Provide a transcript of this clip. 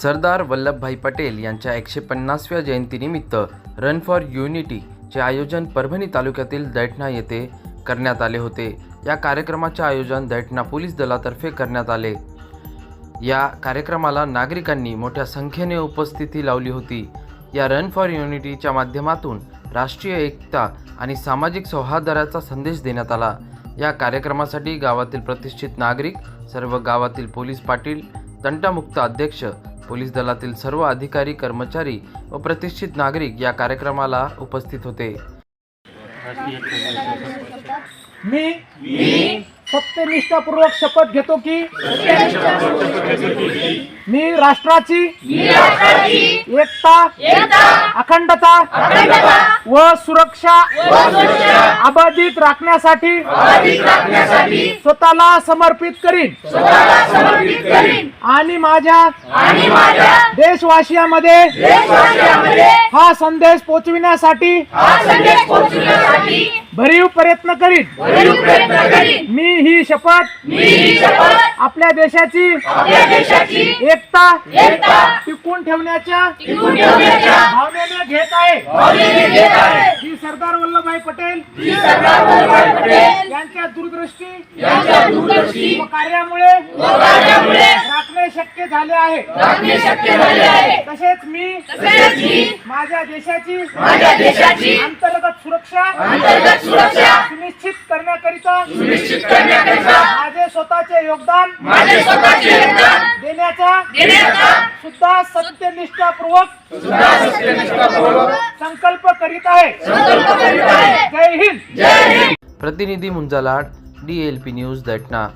सरदार वल्लभभाई पटेल यांच्या एकशे पन्नासव्या जयंतीनिमित्त रन फॉर युनिटीचे आयोजन परभणी तालुक्यातील दैठणा येथे करण्यात आले होते. या कार्यक्रमाचे आयोजन दैठणा पोलीस दलातर्फे करण्यात आले. या कार्यक्रमाला नागरिकांनी मोठ्या संख्येने उपस्थिती लावली होती. या रन फॉर युनिटीच्या माध्यमातून राष्ट्रीय एकता आणि सामाजिक सौहार्दाचा संदेश देण्यात आला. या कार्यक्रमासाठी गावातील प्रतिष्ठित नागरिक सर्व गावातील पोलीस पाटील तंटामुक्त अध्यक्ष पोलीस दलातील सर्व अधिकारी कर्मचारी व प्रतिष्ठित नागरिक या कार्यक्रमाला उपस्थित होते. मी? सत्यनिष्ठापूर्वक शपथ घेतो की मी राष्ट्राची एकता अखंडता व सुरक्षा अबाधित राखण्यासाठी स्वतःला समर्पित करीन. आणि माझ्या देशवासियामध्ये हा संदेश पोचविण्यासाठी भरीव प्रयत्न करीन. मी ही शपथ आपल्या देशाची एकता टिकून ठेवण्याच्या भावनेने घेत आहे. श्री सरदार वल्लभभाई पटेल यांच्या दूरदृष्टी कार्यामुळे राखणे शक्य झाले आहे. तसेच मी माझ्या देशाची अंतर्गत सुरक्षा सुनिश्चित करण्याकरिता माझे स्वतःचे योगदान देण्याचा सुद्धा सत्यनिष्ठापूर्वक संकल्प करीत आहे. जय हिंद. प्रतिनिधी मुंजालाड D L P news Daithana